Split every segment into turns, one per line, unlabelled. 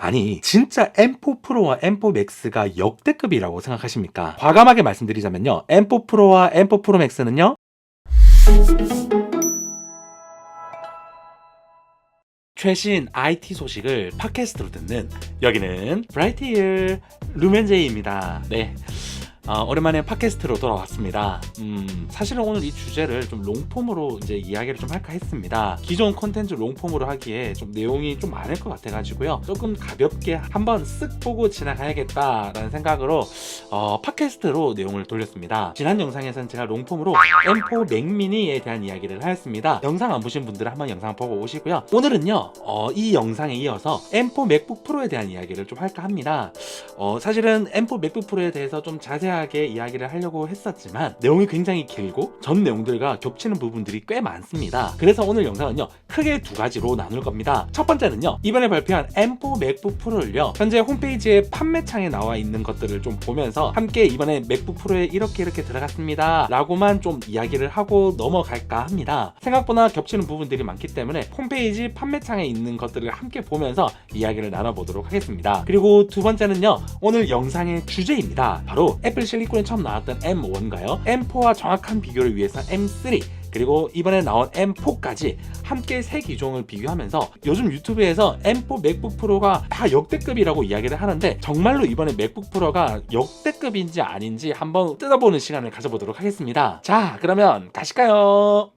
아니 진짜 M4 프로와 M4 맥스가 역대급이라고 생각하십니까? 과감하게 말씀드리자면요. M4 프로와 M4 프로 맥스는요. 최신 IT 소식을 팟캐스트로 듣는 여기는 브라이티일 루멘제이입니다. 네. 어, 오랜만에 팟캐스트로 돌아왔습니다. 음, 사실은 오늘 이 주제를 좀 롱폼으로 이제 이야기를 좀 할까 했습니다. 기존 콘텐츠 롱폼으로 하기에 좀 내용이 좀 많을 것 같아가지고요. 조금 가볍게 한번 쓱 보고 지나가야겠다라는 생각으로 어, 팟캐스트로 내용을 돌렸습니다. 지난 영상에서는 제가 롱폼으로 M4 맥미니에 대한 이야기를 하였습니다. 영상 안 보신 분들은 한번 영상 보고 오시고요. 오늘은요, 어, 이 영상에 이어서 M4 맥북 프로에 대한 이야기를 좀 할까 합니다. 어, 사실은 M4 맥북 프로에 대해서 좀 자세하게 이야기를 하려고 했었지만 내용이 굉장히 길고 전 내용들과 겹치는 부분들이 꽤 많습니다. 그래서 오늘 영상은요 크게 두 가지로 나눌 겁니다. 첫 번째는요 이번에 발표한 M4 맥북 프로를요 현재 홈페이지에 판매창에 나와 있는 것들을 좀 보면서 함께 이번에 맥북 프로에 이렇게 이렇게 들어갔습니다 라고만 좀 이야기를 하고 넘어갈까 합니다. 생각보다 겹치는 부분들이 많기 때문에 홈페이지 판매창에 있는 것들을 함께 보면서 이야기를 나눠보도록 하겠습니다. 그리고 두 번째는요 오늘 영상의 주제입니다. 바로 애플 실리콘에 처음 나왔던 M1가요. M4와 정확한 비교를 위해서 M3 그리고 이번에 나온 M4까지 함께 세 기종을 비교하면서 요즘 유튜브에서 M4 맥북 프로가 다 역대급이라고 이야기를 하는데 정말로 이번에 맥북 프로가 역대급인지 아닌지 한번 뜯어보는 시간을 가져보도록 하겠습니다. 자, 그러면 가실까요?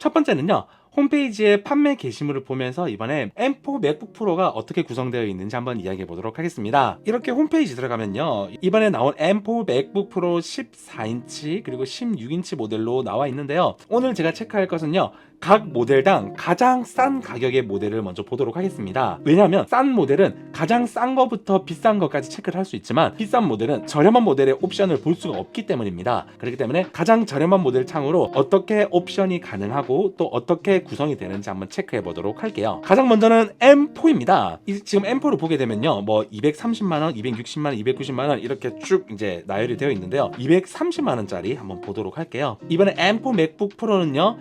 첫 번째는요. 홈페이지의 판매 게시물을 보면서 이번에 M4 맥북 프로가 어떻게 구성되어 있는지 한번 이야기해 보도록 하겠습니다. 이렇게 홈페이지 들어가면요. 이번에 나온 M4 맥북 프로 14인치 그리고 16인치 모델로 나와 있는데요. 오늘 제가 체크할 것은요. 각 모델당 가장 싼 가격의 모델을 먼저 보도록 하겠습니다. 왜냐하면 싼 모델은 가장 싼 거부터 비싼 것까지 체크를 할 수 있지만 비싼 모델은 저렴한 모델의 옵션을 볼 수가 없기 때문입니다. 그렇기 때문에 가장 저렴한 모델 창으로 어떻게 옵션이 가능하고 또 어떻게 구성이 되는지 한번 체크해 보도록 할게요. 가장 먼저는 M4입니다. 지금 M4를 보게 되면요. 뭐 230만 원, 260만 원, 290만 원 이렇게 쭉 이제 나열이 되어 있는데요. 230만 원짜리 한번 보도록 할게요. 이번에 M4 맥북 프로는요.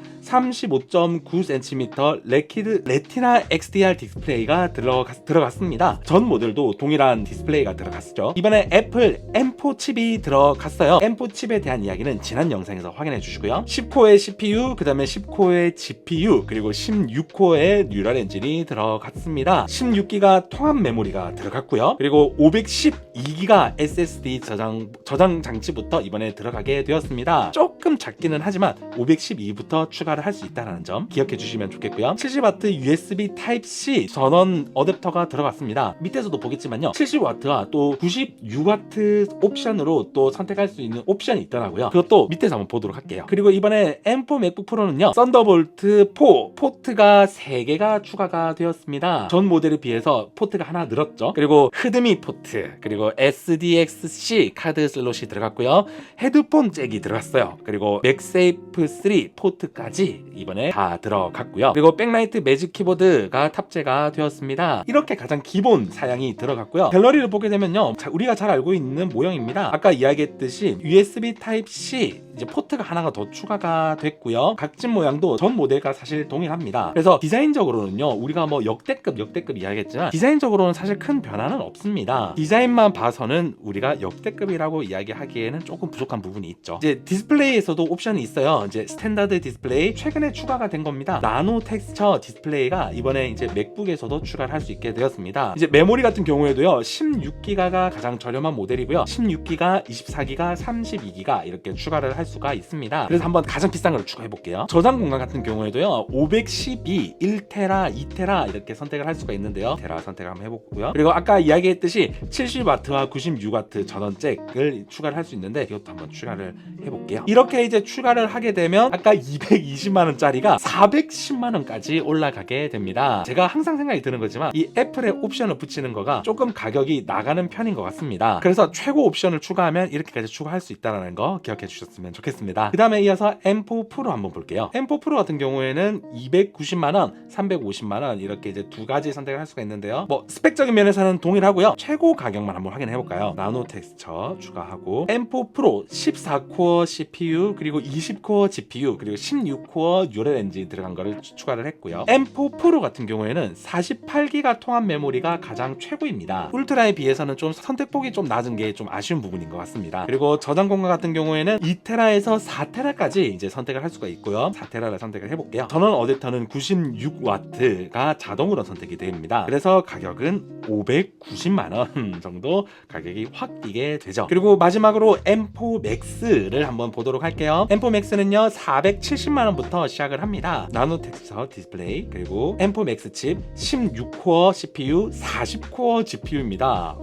35.9cm 레키드 레티나 XDR 디스플레이가 들어갔, 들어갔습니다. 전 모델도 동일한 디스플레이가 들어갔죠. 이번에 애플 M4 칩이 들어갔어요. M4 칩에 대한 이야기는 지난 영상에서 확인해 주시고요. 10코어의 CPU, 그 다음에 10코어의 GPU, 그리고 16코어의 뉴럴 엔진이 들어갔습니다. 16기가 통합 메모리가 들어갔고요. 그리고 512기가 SSD 저장, 저장 장치부터 이번에 들어가게 되었습니다. 조금 작기는 하지만 512부터 추가를 할 수 있다는 점 기억해 주시면 좋겠고요. 70W USB Type-C 전원 어댑터가 들어갔습니다. 밑에서도 보겠지만요. 70W와 또 96W 옵션으로 또 선택할 수 있는 옵션이 있더라고요. 그것도 밑에서 한번 보도록 할게요. 그리고 이번에 M4 맥북 프로는요. 썬더볼트 4 포트가 3개가 추가가 되었습니다. 전 모델에 비해서 포트가 하나 늘었죠. 그리고 흐드미 포트, 그리고 SDXC 카드 슬롯이 들어갔고요. 헤드폰 잭이 들어갔어요. 그리고 맥세이프 3 포트까지 이번에 다 들어갔고요. 그리고 백라이트 매직 키보드가 탑재가 되었습니다. 이렇게 가장 기본 사양이 들어갔고요. 갤러리를 보게 되면요. 자, 우리가 잘 알고 있는 모형입니다. 아까 이야기했듯이 USB Type-C 이제 포트가 하나가 더 추가가 됐고요. 각진 모양도 전 모델과 사실 동일합니다. 그래서 디자인적으로는요. 우리가 뭐 역대급 역대급 이야기했지만 디자인적으로는 사실 큰 변화는 없습니다. 디자인만 봐서는 우리가 역대급이라고 이야기하기에는 조금 부족한 부분이 있죠. 이제 디스플레이에서도 옵션이 있어요. 이제 스탠다드 디스플레이 최근에 추가 가 된 겁니다. 나노 텍스처 디스플레이가 이번에 이제 맥북에서도 추가를 할 수 있게 되었습니다. 이제 메모리 같은 경우에도요. 16기가가 가장 저렴한 모델이고요. 16기가, 24기가, 32기가 이렇게 추가를 할 수가 있습니다. 그래서 한번 가장 비싼 걸 추가해 볼게요. 저장 공간 같은 경우에도요. 512, 1테라, 2테라 이렇게 선택을 할 수가 있는데요. 테라 선택을 한번 해 보고요. 그리고 아까 이야기했듯이 70W와 96W 전원 잭을 추가를 할 수 있는데 이것도 한번 추가를 해 볼게요. 이렇게 이제 추가를 하게 되면 아까 220만 원짜리가 410만 원까지 올라가게 됩니다. 제가 항상 생각이 드는 거지만 이 애플의 옵션을 붙이는 거가 조금 가격이 나가는 편인 것 같습니다. 그래서 최고 옵션을 추가하면 이렇게까지 추가할 수 있다는 거 기억해 주셨으면 좋겠습니다. 그 다음에 이어서 M4 프로 한번 볼게요. M4 프로 같은 경우에는 290만 원, 350만 원 이렇게 이제 두 가지 선택을 할 수가 있는데요. 뭐 스펙적인 면에서는 동일하고요. 최고 가격만 한번 확인해 볼까요? 나노 텍스처 추가하고 M4 프로 14코어 CPU 그리고 20코어 GPU 그리고 16코어 뉴럴 엔진 들어간 거를 추- 추가를 했고요. M4 프로 같은 경우에는 48기가 통합 메모리가 가장 최고입니다. 울트라에 비해서는 좀 선택폭이 좀 낮은 게 좀 아쉬운 부분인 것 같습니다. 그리고 저장 공간 같은 경우에는 2테라에서 4테라까지 이제 선택을 할 수가 있고요. 4테라를 선택을 해볼게요. 전원 어댑터는 96W가 자동으로 선택이 됩니다. 그래서 가격은 590만 원 정도 가격이 확 뛰게 되죠. 그리고 마지막으로 M4 Max를 한번 보도록 할게요. M4 Max는요 470만 원부터 시작을 합니다. 나노 텍스처 디스플레이 그리고 M4 Max 칩 16코어 CPU 40코어 GPU입니다.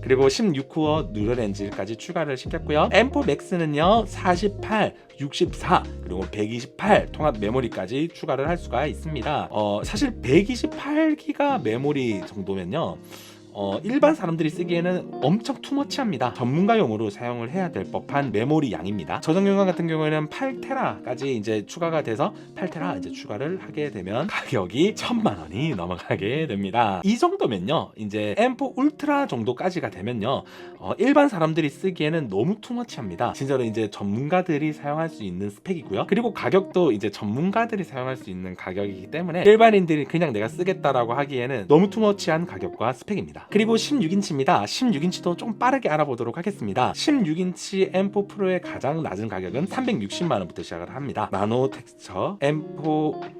그리고 16코어 뉴럴 엔진까지 추가를 시켰고요. M4 Max는요 48, 64 그리고 128 통합 메모리까지 추가를 할 수가 있습니다. 어, 사실 128기가 메모리 정도면요. 어, 일반 사람들이 쓰기에는 엄청 투머치합니다. 전문가용으로 사용을 해야 될 법한 메모리 양입니다. 저장 용량 같은 경우에는 8테라까지 이제 추가가 돼서 8테라 이제 추가를 하게 되면 가격이 천만 원이 넘어가게 됩니다. 이 정도면요, 이제 M4 울트라 정도까지가 되면요, 어, 일반 사람들이 쓰기에는 너무 투머치합니다. 진짜로 이제 전문가들이 사용할 수 있는 스펙이고요. 그리고 가격도 이제 전문가들이 사용할 수 있는 가격이기 때문에 일반인들이 그냥 내가 쓰겠다라고 하기에는 너무 투머치한 가격과 스펙입니다. 그리고 16인치입니다. 16인치도 좀 빠르게 알아보도록 하겠습니다. 16인치 M4 프로의 가장 낮은 가격은 360만 원부터 시작을 합니다. 나노 텍스처 M4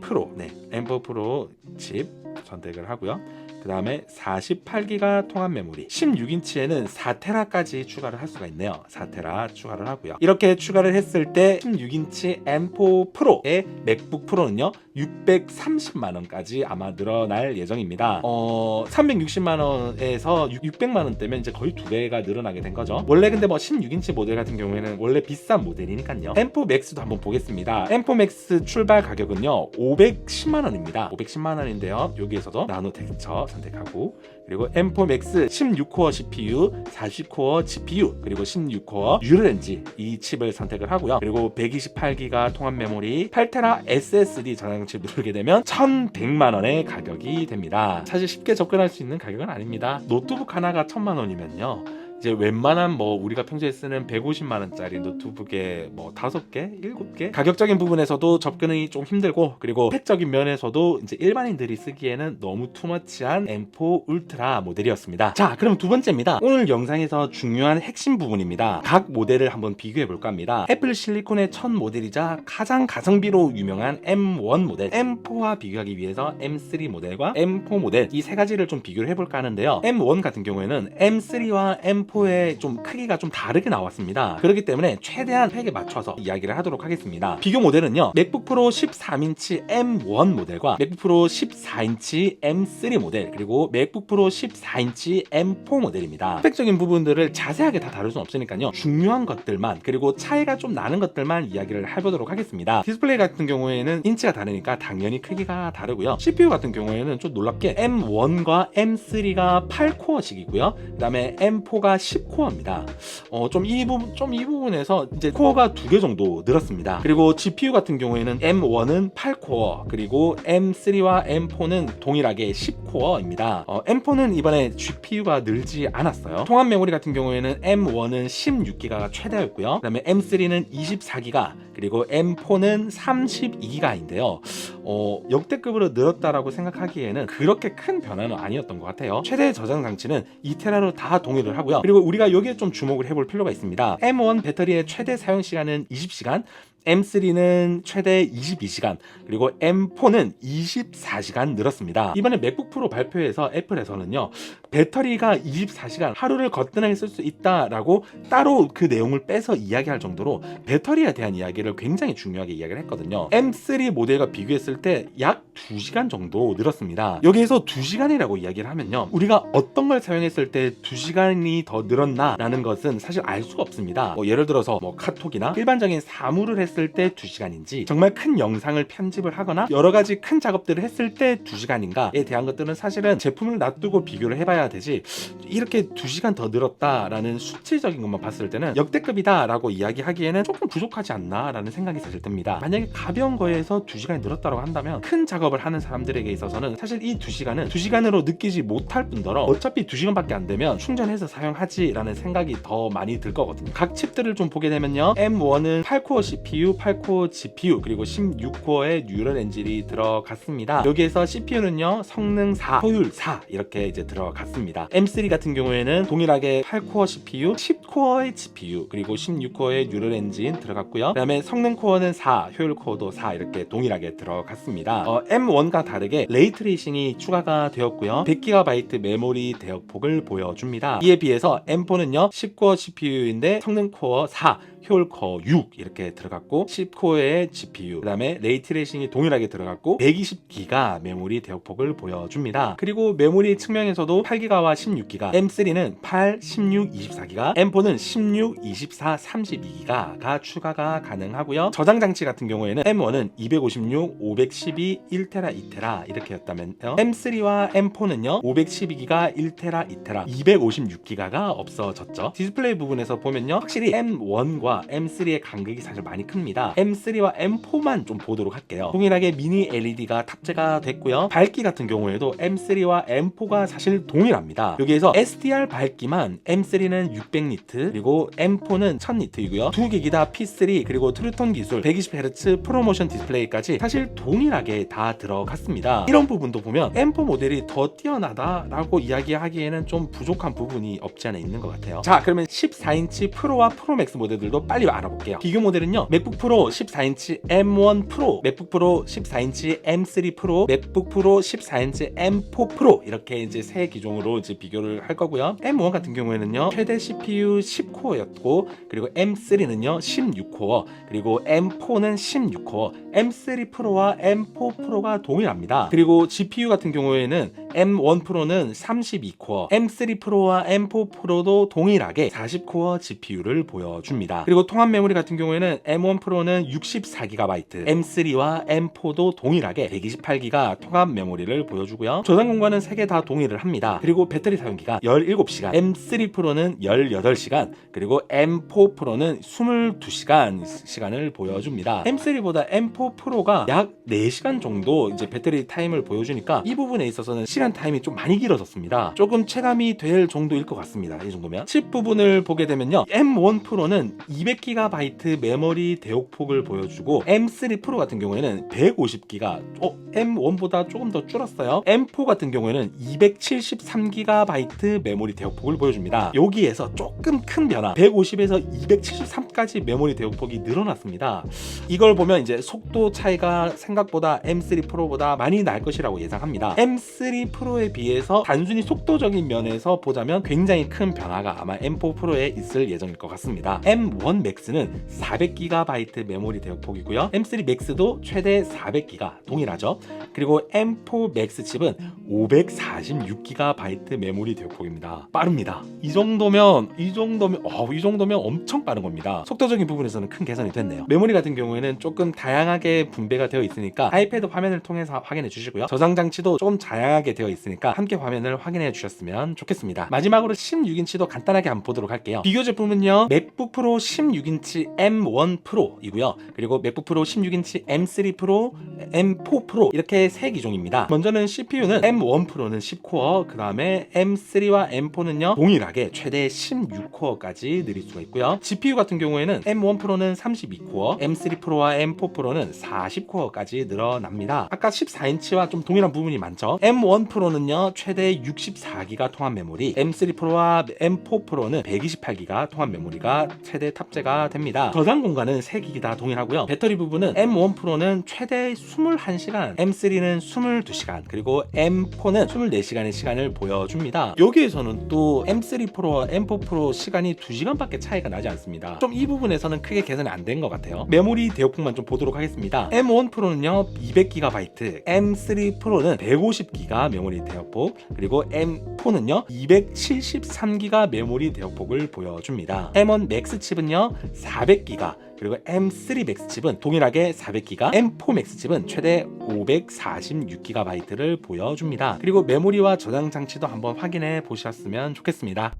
프로, 네, M4 프로 칩 선택을 하고요. 그 다음에 48기가 통합 메모리. 16인치에는 4테라까지 추가를 할 수가 있네요. 4테라 추가를 하고요. 이렇게 추가를 했을 때 16인치 M4 프로의 맥북 프로는요 630만원까지 아마 늘어날 예정입니다. 어 360만원에서 600만원대면 이제 거의 두 배가 늘어나게 된 거죠. 원래 근데 뭐 16인치 모델 같은 경우에는 원래 비싼 모델이니까요. M4 Max도 한번 보겠습니다. M4 Max 출발 가격은요 510만원입니다. 510만원인데요. 여기에서도 나노 텍스처 선택하고 그리고 M4 Max 16코어 CPU, 40코어 GPU, 그리고 16코어 뉴럴엔지 이 칩을 선택을 하고요. 그리고 128기가 통합 메모리, 8테라 SSD 저장칩 누르게 되면 1,100만 원의 가격이 됩니다. 사실 쉽게 접근할 수 있는 가격은 아닙니다. 노트북 하나가 1,000만 원이면요. 이제 웬만한 뭐 우리가 평소에 쓰는 150만 원짜리 노트북에 뭐 다섯 개, 일곱 개 가격적인 부분에서도 접근이 좀 힘들고 그리고 스펙적인 면에서도 이제 일반인들이 쓰기에는 너무 투머치한 M4 울트라 모델이었습니다. 자, 그럼 두 번째입니다. 오늘 영상에서 중요한 핵심 부분입니다. 각 모델을 한번 비교해 볼까 합니다. 애플 실리콘의 첫 모델이자 가장 가성비로 유명한 M1 모델, M4와 비교하기 위해서 M3 모델과 M4 모델 이 세 가지를 좀 비교를 해볼까 하는데요. M1 같은 경우에는 M3와 M4 의 좀 크기가 좀 다르게 나왔습니다. 그렇기 때문에 최대한 팩에 맞춰서 이야기를 하도록 하겠습니다. 비교 모델은요. 맥북 프로 13인치 M1 모델과 맥북 프로 14인치 M3 모델 그리고 맥북 프로 14인치 M4 모델입니다. 스펙적인 부분들을 자세하게 다 다룰 수는 없으니까요. 중요한 것들만 그리고 차이가 좀 나는 것들만 이야기를 해보도록 하겠습니다. 디스플레이 같은 경우에는 인치가 다르니까 당연히 크기가 다르고요. CPU 같은 경우에는 좀 놀랍게 M1과 M3가 8코어씩이고요. 그 다음에 M4가 10코어입니다. 어, 좀 이 부분 좀 이 부분에서 이제 코어가 두 개 정도 늘었습니다. 그리고 GPU 같은 경우에는 M1은 8코어 그리고 M3와 M4는 동일하게 10코어입니다. 어, M4는 이번에 GPU가 늘지 않았어요. 통합 메모리 같은 경우에는 M1은 16기가가 최대였고요. 그다음에 M3는 24기가 그리고 M4는 32기가인데요. 어, 역대급으로 늘었다라고 생각하기에는 그렇게 큰 변화는 아니었던 것 같아요. 최대 저장 장치는 2테라로 다 동의를 하고요. 그리고 우리가 여기에 좀 주목을 해볼 필요가 있습니다. M1 배터리의 최대 사용 시간은 20시간, M3는 최대 22시간, 그리고 M4는 24시간 늘었습니다. 이번에 맥북 프로 발표에서 애플에서는요, 배터리가 24시간 하루를 거뜬하게 쓸 수 있다라고 따로 그 내용을 빼서 이야기할 정도로 배터리에 대한 이야기를 굉장히 중요하게 이야기를 했거든요. M3 모델과 비교했을 때 약 2시간 정도 늘었습니다. 여기에서 2시간이라고 이야기를 하면요, 우리가 어떤 걸 사용했을 때 2시간이 더 늘었나라는 것은 사실 알 수가 없습니다. 뭐 예를 들어서 뭐 카톡이나 일반적인 사물을 했을 때 2시간인지 정말 큰 영상을 편집을 하거나 여러 가지 큰 작업들을 했을 때 2시간인가에 대한 것들은 사실은 제품을 놔두고 비교를 해봐야 늘어야 되지 이렇게 2시간 더 늘었다라는 수치적인 것만 봤을 때는 역대급이다 라고 이야기하기에는 조금 부족하지 않나 라는 생각이 사실 듭니다. 만약에 가벼운 거에서 2시간이 늘었다고 한다면 큰 작업을 하는 사람들에게 있어서는 사실 이 2시간은 2시간으로 느끼지 못할 뿐더러 어차피 2시간밖에 안 되면 충전해서 사용하지 라는 생각이 더 많이 들 거거든요. 각 칩들을 좀 보게 되면요. M1은 8코어 CPU, 8코어 GPU 그리고 16코어의 뉴럴 엔진이 들어갔습니다. 여기에서 CPU는요. 성능 4, 효율 4 이렇게 이제 들어갔습니다. M3 같은 경우에는 동일하게 8코어 CPU, 10코어의 GPU 그리고 16코어의 뉴럴 엔진 들어갔고요. 그 다음에 성능 코어는 4, 효율 코어도 4 이렇게 동일하게 들어갔습니다. 어, M1과 다르게 레이트레이싱이 추가가 되었고요. 100GB 메모리 대역폭을 보여줍니다. 이에 비해서 M4는요 10코어 CPU인데 성능 코어 4, 효율 코어 6 이렇게 들어갔고 10코어의 GPU 그 다음에 레이트레이싱이 동일하게 들어갔고 120기가 메모리 대역폭을 보여줍니다. 그리고 메모리 측면에서도 8기가와 16기가 M3는 8, 16, 24기가 M4는 16, 24, 32기가가 추가가 가능하고요. 저장 장치 같은 경우에는 M1은 256, 512, 1테라, 2테라 이렇게였다면요. M3와 M4는요 512기가, 1테라, 2테라, 256기가가 없어졌죠. 디스플레이 부분에서 보면요 확실히 M1과 M3의 간극이 사실 많이 큽니다. M3와 M4만 좀 보도록 할게요. 동일하게 미니 LED가 탑재가 됐고요. 밝기 같은 경우에도 M3와 M4가 사실 동일합니다. 여기에서 SDR 밝기만 M3는 600니트 그리고 M4는 1000니트이고요. 두 기기 다 P3 그리고 트루톤 기술 120Hz 프로모션 디스플레이까지 사실 동일하게 다 들어갔습니다. 이런 부분도 보면 M4 모델이 더 뛰어나다라고 이야기하기에는 좀 부족한 부분이 없지 않아 있는 것 같아요. 자 그러면 14인치 프로와 프로맥스 모델들도 빨리 알아볼게요. 비교 모델은요. 맥북 프로 14인치 M1 프로, 맥북 프로 14인치 M3 프로, 맥북 프로 14인치 M4 프로 이렇게 이제 세 기종으로 이제 비교를 할 거고요. M1 같은 경우에는요. 최대 CPU 10코어였고 그리고 M3는요 16코어 그리고 M4는 16코어 M3 프로와 M4 프로가 동일합니다. 그리고 GPU 같은 경우에는 M1 프로는 32코어, M3 프로와 M4 프로도 동일하게 40코어 GPU를 보여줍니다. 그리고 통합 메모리 같은 경우에는 M1 프로는 64GB, M3와 M4도 동일하게 128GB 통합 메모리를 보여주고요. 저장 공간은 3개 다 동일을 합니다. 그리고 배터리 사용기가 17시간, M3 프로는 18시간, 그리고 M4 프로는 22시간 시간을 보여줍니다. M3보다 M4 프로가 약 4시간 정도 이제 배터리 타임을 보여주니까 이 부분에 있어서는 시간 타임이 좀 많이 길어졌습니다. 조금 체감이 될 정도일 것 같습니다. 이 정도면 칩 부분을 보게 되면요, M1 프로는 200GB 메모리 대역폭을 보여주고 M3 프로 같은 경우에는 150GB, 어, M1보다 조금 더 줄었어요. M4 같은 경우에는 273GB 메모리 대역폭을 보여줍니다. 여기에서 조금 큰 변화, 150에서 273까지 메모리 대역폭이 늘어났습니다. 이걸 보면 이제 속도 차이가 생각보다 M3 프로보다 많이 날 것이라고 예상합니다. M3 프로에 비해서 단순히 속도적인 면에서 보자면 굉장히 큰 변화가 아마 M4 프로에 있을 예정일 것 같습니다. M1 맥스는 400GB 메모리 대역폭이고요. M3 맥스도 최대 400GB 동일하죠. 그리고 M4 맥스 칩은 546GB 메모리 대역폭입니다. 빠릅니다. 이 정도면 이 정도면 어, 이 정도면 엄청 빠른 겁니다. 속도적인 부분에서는 큰 개선이 됐네요. 메모리 같은 경우에는 조금 다양하게 분배가 되어 있으니까 아이패드 화면을 통해서 확인해 주시고요. 저장 장치도 조금 다양하게 되어 있으니까 함께 화면을 확인해 주셨으면 좋겠습니다. 마지막으로 16인치도 간단하게 한번 보도록 할게요. 비교 제품은요. 맥북 프로 16인치 M1 프로이고요. 그리고 맥북 프로 16인치 M3 프로, M4 프로 이렇게 세 기종입니다. 먼저는 CPU는 M1 프로는 10코어, 그 다음에 M3와 M4는요 동일하게 최대 16코어까지 늘릴 수가 있고요. GPU 같은 경우에는 M1 프로는 32코어, M3 프로와 M4 프로는 40코어까지 늘어납니다. 아까 14인치와 좀 동일한 부분이 많죠. M1 프로는요 최대 64기가 통합 메모리, M3 프로와 M4 프로는 128기가 통합 메모리가 최대 탑재가 됩니다. 저장 공간은 3기기 다 동일하고요. 배터리 부분은 M1 프로는 최대 21시간, M3는 22시간, 그리고 M4는 24시간의 시간을 보여줍니다. 여기에서는 또 M3 프로와 M4 프로 시간이 2시간밖에 차이가 나지 않습니다. 좀 이 부분에서는 크게 개선이 안 된 것 같아요. 메모리 대역폭만 좀 보도록 하겠습니다. M1 프로는요 200GB, M3 프로는 150GB 메모리 대역폭 그리고 M4는요 273기가 메모리 대역폭을 보여줍니다. M1 맥스 칩은요 400기가 그리고 M3 맥스 칩은 동일하게 400기가, M4 맥스 칩은 최대 546GB를 보여줍니다. 그리고 메모리와 저장 장치도 한번 확인해 보셨으면 좋겠습니다.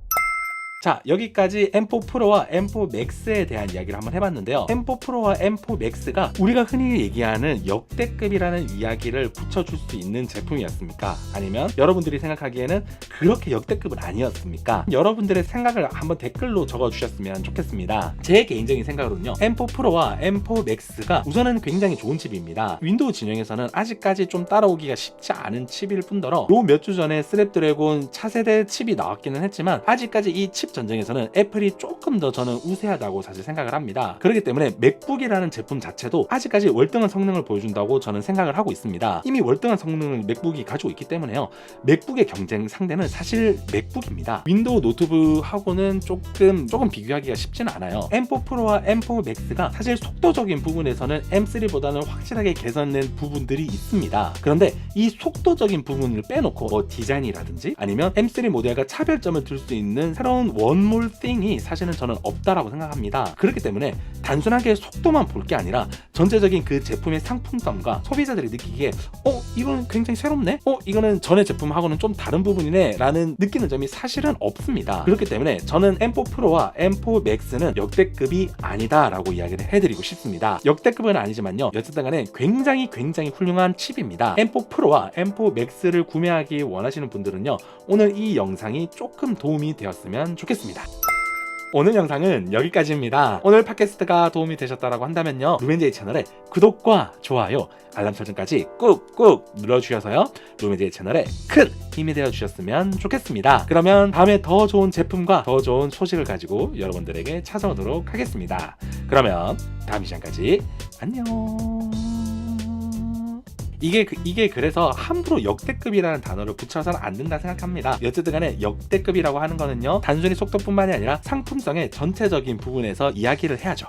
자 여기까지 M4 프로와 M4 맥스에 대한 이야기를 한번 해봤는데요 M4 프로와 M4 맥스가 우리가 흔히 얘기하는 역대급이라는 이야기를 붙여줄 수 있는 제품이었습니까? 아니면 여러분들이 생각하기에는 그렇게 역대급은 아니었습니까? 여러분들의 생각을 한번 댓글로 적어주셨으면 좋겠습니다 제 개인적인 생각으로는요 M4 프로와 M4 맥스가 우선은 굉장히 좋은 칩입니다 윈도우 진영에서는 아직까지 좀 따라오기가 쉽지 않은 칩일 뿐더러 요 몇 주 전에 스냅드래곤 차세대 칩이 나왔기는 했지만 아직까지 이칩 전쟁에서는 애플이 조금 더 저는 우세하다고 사실 생각을 합니다. 그렇기 때문에 맥북이라는 제품 자체도 아직까지 월등한 성능을 보여준다고 저는 생각을 하고 있습니다. 이미 월등한 성능을 맥북이 가지고 있기 때문에요. 맥북의 경쟁 상대는 사실 맥북입니다. 윈도우 노트북하고는 조금 조금 비교하기가 쉽지는 않아요. M4 프로와 M4 맥스가 사실 속도적인 부분에서는 M3보다는 확실하게 개선된 부분들이 있습니다. 그런데 이 속도적인 부분을 빼놓고 뭐 디자인이라든지 아니면 M3 모델과 차별점을 둘 수 있는 새로운 원몰 띵이 사실은 저는 없다라고 생각합니다. 그렇기 때문에 단순하게 속도만 볼 게 아니라 전체적인 그 제품의 상품성과 소비자들이 느끼기에 어 이거는 굉장히 새롭네? 어 이거는 전에 제품하고는 좀 다른 부분이네? 라는 느끼는 점이 사실은 없습니다. 그렇기 때문에 저는 M4 프로와 M4 맥스는 역대급이 아니다 라고 이야기를 해드리고 싶습니다. 역대급은 아니지만요. 어쨌든 간에 굉장히 굉장히 훌륭한 칩입니다. M4 프로와 M4 맥스를 구매하기 원하시는 분들은요. 오늘 이 영상이 조금 도움이 되었으면 좋겠습니다 오늘 영상은 여기까지입니다. 오늘 팟캐스트가 도움이 되셨다고 한다면요. 루멘제이 채널에 구독과 좋아요, 알람 설정까지 꾹꾹 눌러주셔서요. 루멘제이 채널에 큰 힘이 되어주셨으면 좋겠습니다. 그러면 다음에 더 좋은 제품과 더 좋은 소식을 가지고 여러분들에게 찾아오도록 하겠습니다. 그러면 다음 시간까지 안녕. 이게 그- 이게 그래서 함부로 역대급이라는 단어를 붙여서는 안 된다 생각합니다. 어쨌든 간에 역대급이라고 하는 거는요. 단순히 속도뿐만이 아니라 상품성의 전체적인 부분에서 이야기를 해야죠.